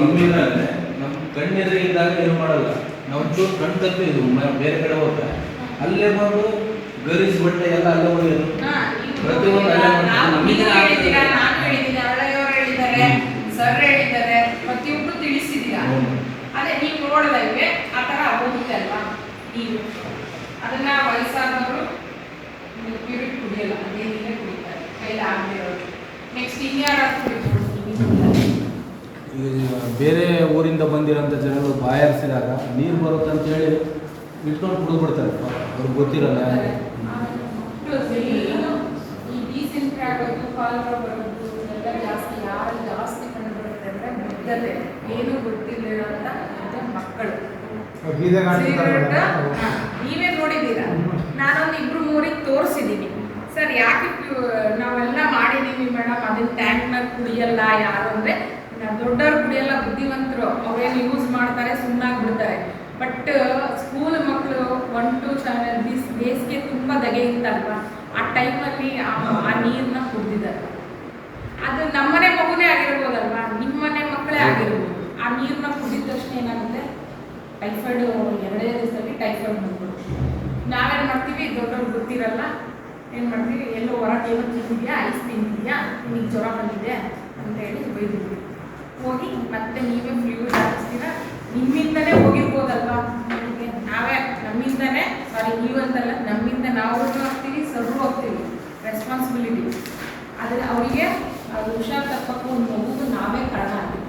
Mummy ಇಲ್ಲ ಅಂದ್ರೆ ನಮ್ಮ ಕಣ್ಣೆದುರು ಇದ್ದಾಗ ಏನು ಮಾಡಲ್ಲ. ನಾವು ಚೂರು ಕಣ್ ತಪ್ಪಿ ಇದು ಬೇರೆ ಕಡೆ ಹೋದ್ರೆ. ಅಲ್ಲೇ ಬಂದು ಗರೀಸ್ ಬಟ್ಟೆ ಎಲ್ಲ ಅಲ್ಲೇ ಹೋಗಿದ್ರು ಪ್ರತಿಯೊಂದು ಅಲ್ಲೇ ನಮಗೆ ಸರ್ ಹೇಳಿದ್ದಾರೆ, ತಿಳಿಸಿದ್ದೀರಾ. ಹ್ಮ್. ಅದೇ ನೀವು ನೋಡಿದಂಗೆ ಆ ಥರ ಹೋಗುತ್ತೆ ಅಲ್ವಾ? ನೀವು. ಅದನ್ನ ವಯಸ್ಸಾದವರು ಪ್ಯೂರಿಟ್ ಕುಡಿಯಲ್ಲ ಅದೇನಿಲ್ಲ ಕುಡಿತಾರೆ. ನೆಕ್ಸ್ಟ್ ಇನ್ಯಾರು ಕುಡಿಬೋದು? ಬೇರೆ ಊರಿಂದ ಬಂದಿರೋಂಥ ಜನಗಳು ಬಾಯಾರಿಸಿದಾಗ ನೀರು ಬರುತ್ತೆ ಅಂತ ಹೇಳಿ ಇಟ್ಕೊಂಡು ಕುಡಿದ್ಬಿಡ್ತಾರೆ. ಅವ್ರಿಗೆ ಗೊತ್ತಿರಲ್ಲ ಏನು ಗೊತ್ತಿಲ್ಲ ಮಕ್ಕಳು ನೀವೇ ನೋಡಿದ್ದೀರಾ? ನಾನೊಂದು ಇಬ್ರು ಮೂರಿಗೆ ತೋರಿಸಿದ್ದೀನಿ ಸರ್ ಯಾಕೆ ನಾವೆಲ್ಲ ಮಾಡಿದೀವಿ ಮೇಡಮ್ ಅದನ್ನ ಟ್ಯಾಂಕ್ನಾಗ ಕುಡಿಯಲ್ಲ ಯಾರು ಅಂದ್ರೆ ದೊಡ್ಡವ್ರು ಕುಡಿಯಲ್ಲ ಬುದ್ಧಿವಂತರು, ಅವ್ರೇನು ಯೂಸ್ ಮಾಡ್ತಾರೆ ಸುಮ್ಮನಾಗಿ ಬಿಡ್ತಾರೆ ಬಟ್ ಸ್ಕೂಲ್ ಮಕ್ಕಳು ಒನ್ ಟು ಬಿಸ್, ಬೇಸಿಗೆ ತುಂಬ ದಗೆ ಇತ್ತಲ್ವಾ? ಆ ಟೈಮಲ್ಲಿ ಆ ನೀರನ್ನ ಕುಡಿದಿದ್ದಾರೆ. ಅದು ನಮ್ಮನೆ ಮಗುನೇ ಆಗಿರ್ಬೋದಲ್ವಾ? ನಿಮ್ಮನೆ ಮಕ್ಕಳೇ ಆಗಿರ್ಬೋದು. ಆ ನೀರನ್ನ ಕುಡಿದ ತಕ್ಷಣ ಏನಾಗುತ್ತೆ? ಟೈಫಾಯ್ಡ್ ಎರಡೇ ದಿವಸದಲ್ಲಿ ಟೈಫಾಯ್ಡ್ ಬಂದ್ಬಿಡುತ್ತೆ. ನಾವೇನು ಮಾಡ್ತೀವಿ? ದೊಡ್ಡವ್ರು ಗೊತ್ತಿರಲ್ಲ. ಏನು ಮಾಡ್ತೀವಿ? ಎಲ್ಲೋ ಹೊರಗೆ ಏನೋ ತಿಂದಿದ್ಯಾ? ಐಸ್ ತಿಂದಿದ್ಯಾ? ನಿಮಗೆ ಜ್ವರ ಬಂದಿದೆ ಅಂತ ಹೇಳಿ ಬೈದಿದ್ವಿ ಹೋಗಿ ಮತ್ತೆ ನೀವೇ ಫ್ಲೂಯಿಡ್ ಹಾಕಿಸ್ತೀರಾ ನಿಮ್ಮಿಂದನೇ ಹೋಗಿರ್ಬೋದಲ್ವಾ? ನಿಮಗೆ ನಾವೇ, ನಮ್ಮಿಂದನೇ ಸಾರಿ ನೀವಂತಲ್ಲ, ನಮ್ಮಿಂದ ನಾವು ಹೋಗ್ತೀವಿ ಸರ್ವ್ ಹೋಗ್ತೀವಿ. ರೆಸ್ಪಾನ್ಸಿಬಿಲಿಟಿ ಆದರೆ ಅವರಿಗೆ ಅದು ಹುಷಾರು ತಪ್ಪಕ್ಕೂ ಒಂದು ನಾವೇ ಕಾರಣ ಆಗ್ತೀವಿ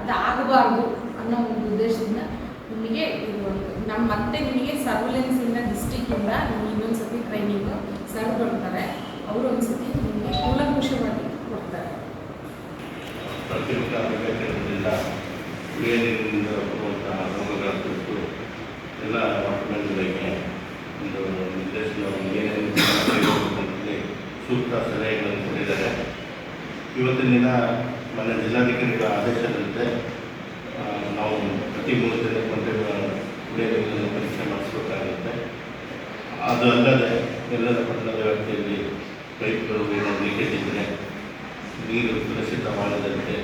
ಅದು ಆಗಬಾರ್ದು ಅನ್ನೋ ಒಂದು ಉದ್ದೇಶದಿಂದ ನಿಮಗೆ ಇದು ನಮ್ಮ ಮತ್ತೆ ನಿಮಗೆ ಸರ್ವಿಲೆನ್ಸಿಂದ ಡಿಸ್ಟಿಕ್ಕಿಂದ ನಿಮಗೆ ಇನ್ನೊಂದು ಸತಿ ಟ್ರೈನಿಂಗು ಸರ್ವ್ ಕೊಡ್ತಾರೆ. ಅವರು ಒಂದು ಸತಿ ನಿಮಗೆ ಕೂಲಂಕುಷವಾಗಿ ಕೊಡ್ತಾರೆ. ಪ್ರಾಥಮಿಕ ಕುಡಿಯ ನೀರಿನಿಂದ ಬರುವಂತಹ ರೋಗಗಳ ಕುರಿತು ಎಲ್ಲ ಡಾಕ್ಯುಮೆಂಟ್ಗಳಿಗೆ ಒಂದು ನಿರ್ದೇಶನವನ್ನು ಏನೇನು ಸೂಕ್ತ ಸಲಹೆಗಳನ್ನು ಕೊಟ್ಟಿದ್ದಾರೆ. ಇವತ್ತಿನ ದಿನ ಮನೆ ಜಿಲ್ಲಾಧಿಕಾರಿಗಳ ಆದೇಶದಂತೆ ನಾವು ಪ್ರತಿ ಮೂರು ದಿನಕ್ಕೊಂದು ಕುಡಿಯ ನೀರನ್ನು ಪರೀಕ್ಷೆ ಮಾಡಿಸಬೇಕಾಗುತ್ತೆ. ಅದು ಅಲ್ಲದೆ ಎಲ್ಲರ ಪಟ್ಟಣದ ವ್ಯಾಪ್ತಿಯಲ್ಲಿ ಪೈಪ್ಗಳು ಏನೋ ಲೀಕೇಜ್ ಇದ್ದರೆ ನೀರು ಸುರಕ್ಷಿತವಾಗದಂತೆ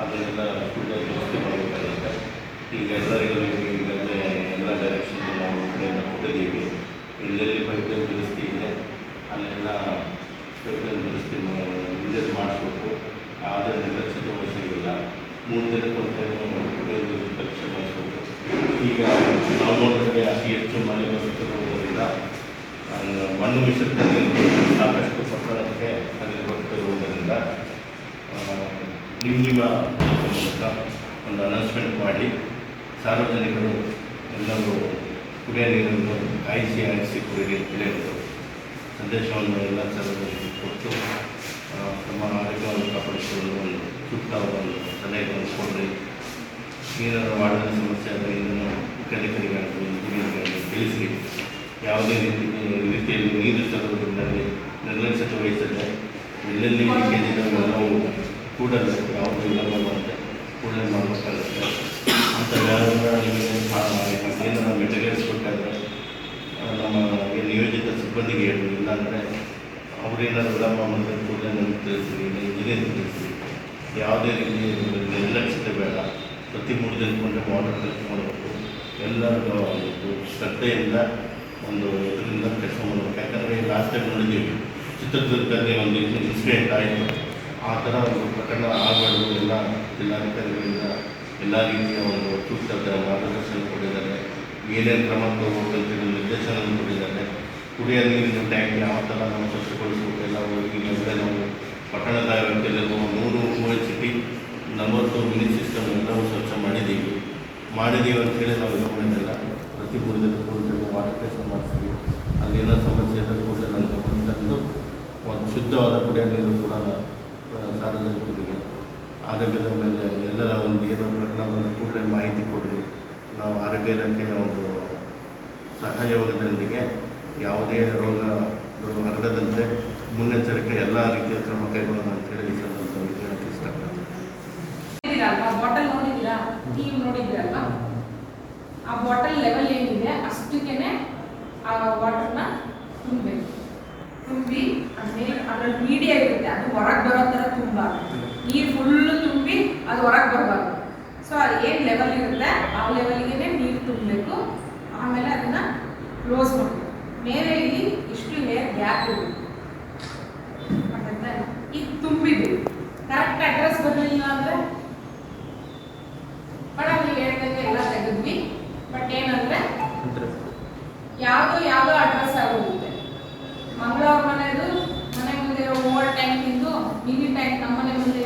ಅದನ್ನೆಲ್ಲ ಕುಡಿಯೋ ವ್ಯವಸ್ಥೆ ಮಾಡಬೇಕಾಗುತ್ತೆ. ಈಗ ಎಲ್ಲರಿಗೂ ಈಗಾಗಲೇ ಎಲ್ಲ ಡೈರೆಕ್ಷನ್ ನಾವು ಕಡೆಯನ್ನು ಕೊಟ್ಟಿದ್ದೀವಿ. ಎಲ್ಲೆಲ್ಲಿ ಪೈಪ್ಲೈನ್ ದುರಸ್ತಿ ಇದೆ ಅಲ್ಲೆಲ್ಲ ಪೈಪ್ಲೈನ್ ದುರಸ್ತಿ ಹಿಂದೆ ಮಾಡಿಸ್ಬೇಕು. ಆದರೆ ನಿರ್ಲಕ್ಷ್ಯತೆ ವಹಿಸೋದಿಲ್ಲ. ಮೂರು ದಿನಕ್ಕೊಂದು ಕುಡಿಯೋ ದುರಸ್ತಿ ಮಾಡಿಸ್ಬೇಕು ಈಗ ನಾವು ನೋಡಿದ್ರೆ ಅತಿ ಹೆಚ್ಚು ಮಳೆ ಬರುತ್ತೆ ಆ, ಮಣ್ಣು ಮಿಶ್ರಿತ ನಿಮ್ಮ ಮೂಲಕ ಒಂದು ಅನೌನ್ಸ್ಮೆಂಟ್ ಮಾಡಿ ಸಾರ್ವಜನಿಕರು ಎಲ್ಲರೂ ಕುಡಿಯ ನೀರನ್ನು ಕಾಯಿಸಿ ಆಯಿಸಿ ಹೇಳಿ ಒಂದು ಸಂದೇಶವನ್ನು ಎಲ್ಲ ಸಾರ್ವಜನಿಕರಿಗೆ ಕೊಟ್ಟು ತಮ್ಮ ಆರೋಗ್ಯವನ್ನು ಕಾಪಾಡಿಕೊಳ್ಳಲು ಒಂದು ಸೂಕ್ತವಾದ ಒಂದು ಸಲಹೆಗಳನ್ನು ಕೊಡಲಿ ನೀರನ್ನು ಮಾಡಿದ ಸಮಸ್ಯೆ ಆದರೆ ಇದನ್ನು ಮುಖ್ಯಾಧಿಕಾರಿಗಾಗಲಿ ಇಂಜಿನಿಯರ್ಗಾಗಲಿ ತಿಳಿಸಿ ಯಾವುದೇ ರೀತಿ ರೀತಿಯಲ್ಲಿ ನೀರು ತರುವುದರಿಂದ ನಿರ್ಲಕ್ಷ್ಯತೆ ವಹಿಸದೆ ಎಲ್ಲೆಲ್ಲಿ ನಾವು ಎಲ್ಲವೂ ಕೂಡಲೇ ಮಾಡದೆ ಕೂಡಲೇ ಮಾಡಬೇಕಾಗುತ್ತೆ ಅಂತ ಏನಾರ ಮೆಟೀರಿಯಲ್ಸ್ ಕೊಟ್ಟಾದ್ರೆ ನಮ್ಮ ನಿಯೋಜಿತ ಸಿಬ್ಬಂದಿಗೆ ಹೇಳಿ ಇಲ್ಲಾಂದರೆ ಅವರೇನಾದ್ರು ವಿಳಂಬ ಮಾಡಿದ್ರೆ ಕೂಡಲೇ ನಮಗೆ ತಿಳಿಸ್ತೀವಿ ಇಂಜಿನಿಯರ್ ತಿಳಿಸ್ತೀವಿ ಯಾವುದೇ ರೀತಿ ನಿರ್ಲಕ್ಷ್ಯತೆ ಬೇಡ ಪ್ರತಿ ಮೂರು ದಿನಕ್ಕೊಂದು ವಾಟರ್ ಟೆಸ್ಟ್ ಮಾಡಬೇಕು ಎಲ್ಲರೂ ಒಂದು ಶ್ರದ್ಧೆಯಿಂದ ಒಂದು ಇದರಿಂದ ಕೆಲಸ ಮಾಡಬೇಕು. ಯಾಕಂದರೆ ಲಾಸ್ಟ್ ಟೈಮ್ ನೋಡಿದ್ದೀವಿ, ಚಿತ್ರದುರ್ಗದಲ್ಲಿ ಒಂದು ಇನ್ಸಿಡೆಂಟ್ ಆಯಿತು. ಆ ಥರ ಒಂದು ಪ್ರಕರಣ ಆಗಬಾರ್ದು. ಎಲ್ಲ ಜಿಲ್ಲಾಧಿಕಾರಿಗಳಿಂದ ಎಲ್ಲ ರೀತಿಯ ಒಂದು ಸೂಕ್ತ ಮಾರ್ಗದರ್ಶನ ಕೊಟ್ಟಿದ್ದಾರೆ. ಏನೇನು ಕ್ರಮ ತಗೋಬೇಕಂತ ನಿರ್ದೇಶನ ಕೊಟ್ಟಿದ್ದಾರೆ. ಕುಡಿಯೋ ನೀರಿನ ಟ್ಯಾಂಕ್ ಯಾವ ಥರ ನಾವು ಸ್ವಚ್ಛಗೊಳಿಸಬೇಕು ಎಲ್ಲ ಈಗಾಗಲೇ ನಾವು ಪಟ್ಟಣದ ವ್ಯಾಪ್ತಿಯಲ್ಲಿರುವ ನೂರು ಮೂರು ಸಿಟಿ ನಲವತ್ತು ಮಿನಿ ಸಿಸ್ಟಮ್ ಎಲ್ಲವೂ ಸ್ವಚ್ಛ ಮಾಡಿದ್ದೀವಿ. ಮಾಡಿದ್ದೀವಿ ಅಂತೇಳಿ ನಾವು ಇದು ಮಾಡಿದ್ದಲ್ಲ ಪ್ರತಿ ಮೂರು ಕೂಡ ವಾಟರ್ ಅಲ್ಲಿ ಮಾಡಿಸ್ತೀವಿ ಅಲ್ಲೇನೋ ಸಮಸ್ಯೆ ಇದ್ದರೂ ಕೂಡಲೇ ನಾನು ಗಮನಕ್ಕೆ ತಂದು ಒಂದು ಶುದ್ಧವಾದ ಕುಡಿಯೋ ನೀರು ಕೂಡ ಸಾರ್ವಜನಿಕರಿಗೆ ಆರೋಗ್ಯದ ಮೇಲೆ ಎಲ್ಲರ ಒಂದು ಏನೋ ಪ್ರಕರಣವನ್ನು ಕೂಡಲೇ ಮಾಹಿತಿ ಕೊಡಿ ನಾವು ಆರೋಗ್ಯ ಇಲಾಖೆಯ ಒಂದು ಸಹಯೋಗದೊಂದಿಗೆ ಯಾವುದೇ ರೋಗ ಹರಡದಂತೆ ಮುನ್ನೆಚ್ಚರಿಕೆ ಎಲ್ಲ ರೀತಿಯ ಕ್ರಮ ಕೈಗೊಳ್ಳೋಣ ಅಂತ ಹೇಳಿ ಸರ್ ಹೇಳಕ್ಕೆ ಇಷ್ಟಪಡ್ತೀನಿ ನೀವು ಆ ಬಾಟಲ್ ಲೆವೆಲ್ ಏನಿದೆ ಅಷ್ಟಕ್ಕೇನೆ ಆ ವಾಟರ್ನ ತುಂಬಬೇಕು. ತುಂಬಿ ಅದ್ಮೇಲೆ ಅದ್ರಲ್ಲಿ ಮೀಡಿಯಾ ಇರುತ್ತೆ. ಅದು ಹೊರಗೆ ಬರೋ ಥರ ತುಂಬ ನೀರು ಫುಲ್ಲು ತುಂಬಿ ಅದು ಹೊರಗೆ ಬರಬಾರ್ದು. ಸೊ ಅದು ಏನು ಲೆವೆಲ್ ಇರುತ್ತೆ ಆ ಲೆವೆಲ್ಗೆ ನೀರು ತುಂಬಬೇಕು. ಆಮೇಲೆ ಅದನ್ನ ಕ್ಲೋಸ್ ಮಾಡಬೇಕು. ಮೇಲೆ ಇಲ್ಲಿ ಇಷ್ಟು ಹೇರ್ ಗ್ಯಾಪ್ ಇರುತ್ತೆ. ಈಗ ತುಂಬಿದೆ. ಕರೆಕ್ಟ್ ಅಡ್ರೆಸ್ ಬರಲಿಲ್ಲ ಅಂದ್ರೆ ಬಟ್ ಅಲ್ಲಿ ಹೇಳಿದಂಗೆ ಎಲ್ಲ ತೆಗೆದ್ವಿ. ಬಟ್ ಏನಂದ್ರೆ ಯಾವುದೋ ಯಾವುದೋ ಅಡ್ರೆಸ್ మిగిలిన టైం నమ్మలేము